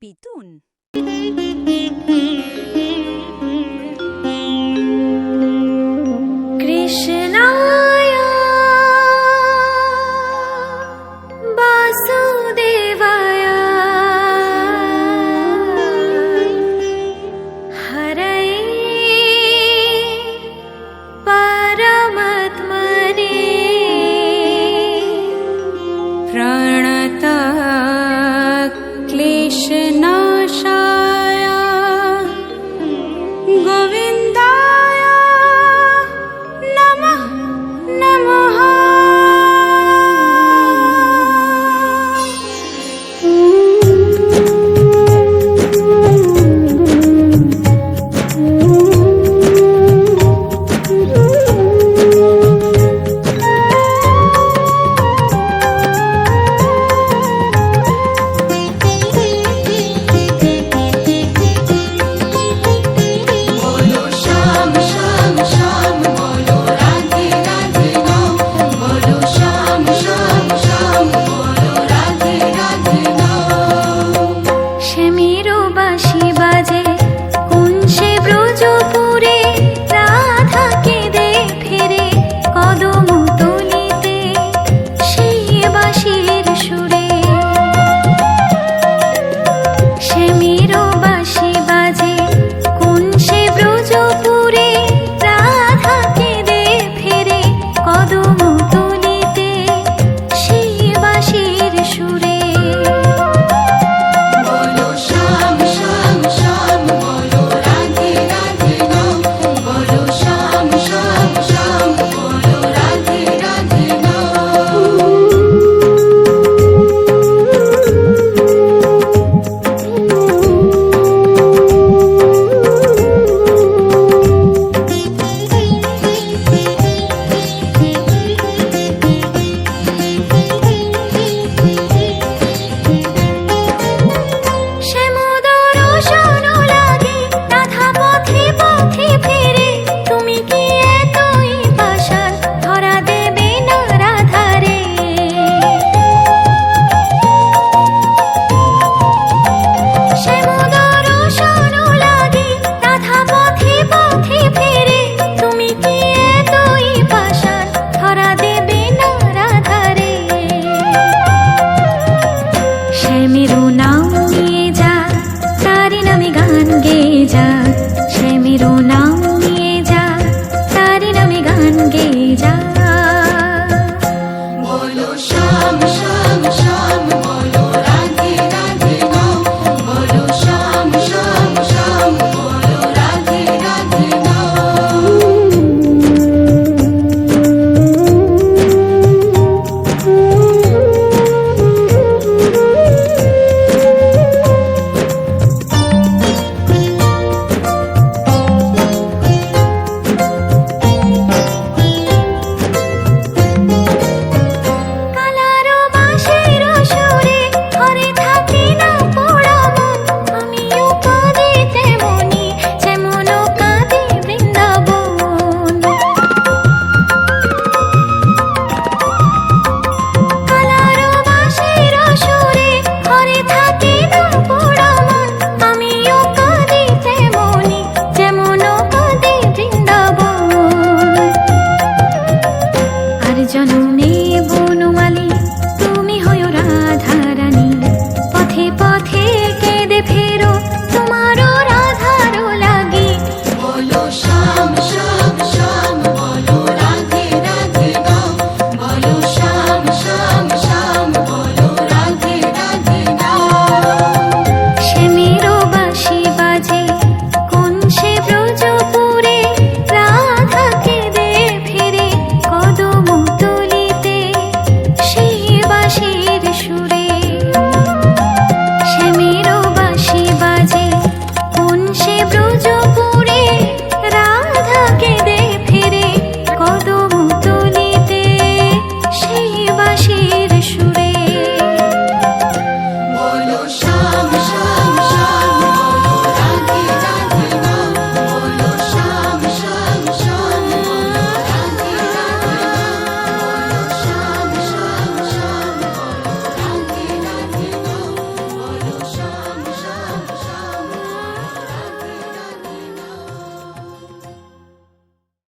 Pitún. শ্যামের নাম নিয়ে যা তার নামে গান গেয়ে যা শ্যামের নাম নিয়ে যা তার নামে গান গেয়ে যা